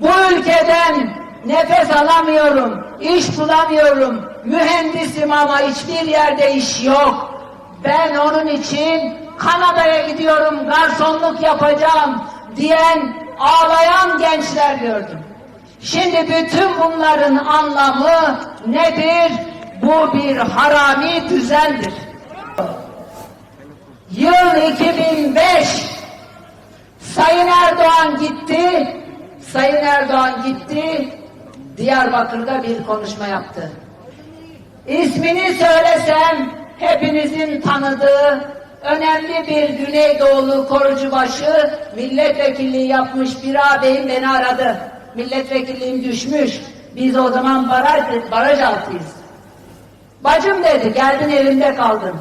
Bu ülkeden nefes alamıyorum, iş bulamıyorum, mühendisim ama hiçbir yerde iş yok. Ben onun için Kanada'ya gidiyorum, garsonluk yapacağım diyen ağlayan gençler gördüm. Şimdi bütün bunların anlamı nedir? Bu bir harami düzendir. Yıl 2005 Sayın Erdoğan gitti. Sayın Erdoğan gitti. Diyarbakır'da bir konuşma yaptı. İsmini söylesem hepinizin tanıdığı önemli bir Güneydoğulu korucubaşı milletvekilliği yapmış bir ağabeyim beni aradı. Milletvekilliğim düşmüş. Biz o zaman baraj, baraj altıyız. Bacım dedi geldin evinde kaldın.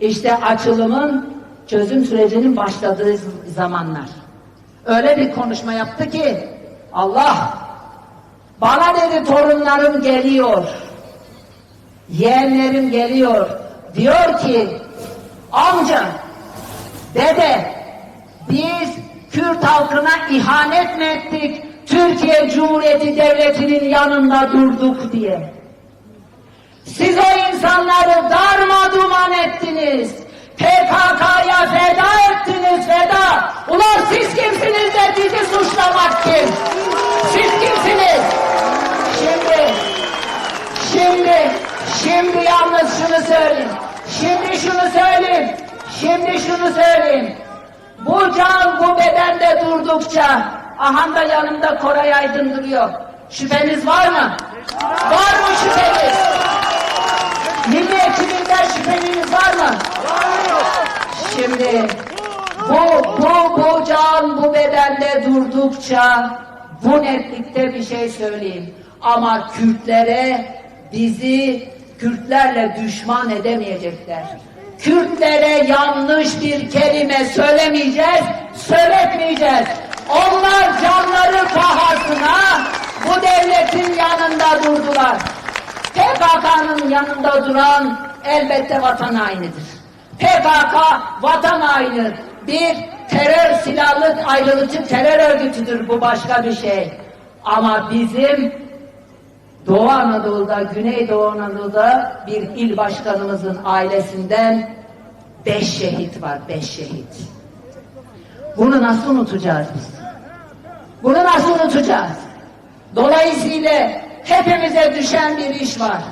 İşte açılımın çözüm sürecinin başladığı zamanlar. Öyle bir konuşma yaptı ki Allah bana dedi torunlarım geliyor. Yeğenlerim geliyor. Diyor ki amca dede biz Kürt halkına ihanet mi ettik? Türkiye Cumhuriyeti Devleti'nin yanında durduk diye. Siz o insanları darma duman ettiniz. PKK'ya feda ettiniz feda. Ulan siz kimsiniz de bizi suçlamak kim? Siz kimsiniz? Şimdi, şimdi, şimdi yalnız şunu söyleyeyim. Şimdi şunu söyleyeyim. Şimdi şunu söyleyeyim. Bu can bu bedende durdukça aha da yanımda Koray Aydın duruyor. Şüpheniz var mı? Var mı şüpheniz? Milliyetçiliğinden şüpheniz var mı? Şimdi bu, bu, bu can bu bedende durdukça bu netlikte bir şey söyleyeyim. Ama Kürtlere bizi Kürtlerle düşman edemeyecekler. Kürtlere yanlış bir kelime söylemeyeceğiz, söyletmeyeceğiz. Onlar canları pahasına bu devletin yanında durdular. PKK'nın yanında duran elbette vatan hainidir. PKK vatan haini bir terör silahlı ayrılıcı terör örgütüdür bu başka bir şey. Ama bizim Doğu Anadolu'da, Güneydoğu Anadolu'da bir il başkanımızın ailesinden beş şehit var, beş şehit. Bunu nasıl unutacağız biz? Bunu nasıl unutacağız? Dolayısıyla hepimize düşen bir iş var.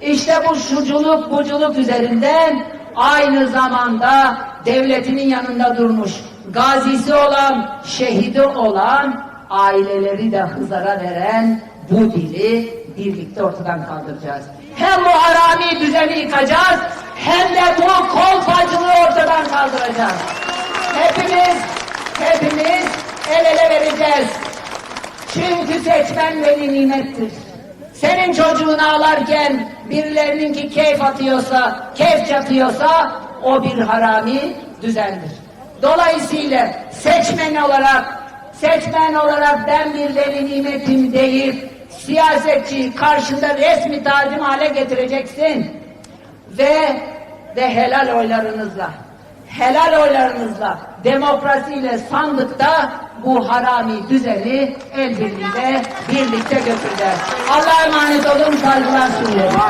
İşte bu şuculuk, buculuk üzerinden aynı zamanda devletinin yanında durmuş, gazisi olan, şehidi olan, aileleri de hızara veren bu dili birlikte ortadan kaldıracağız. Hem bu harami düzeni yıkacağız, hem de bu kolpacılığı ortadan kaldıracağız. Hepimiz, hepimiz el ele vereceğiz. Çünkü seçmen veli nimettir. Senin çocuğun ağlarken birilerininki keyif atıyorsa, keyif çatıyorsa o bir harami düzendir. Dolayısıyla seçmen olarak seçmen olarak ben bir veli nimetim deyip siyasetçi karşında resmi tacım hale getireceksin. Ve ve helal oylarınızla helal oylarınızla demokrasiyle sandıkta bu harami düzeni el birliğiyle birlikte götüreceğiz. Allah'a emanet olun saygılar sunuyorum.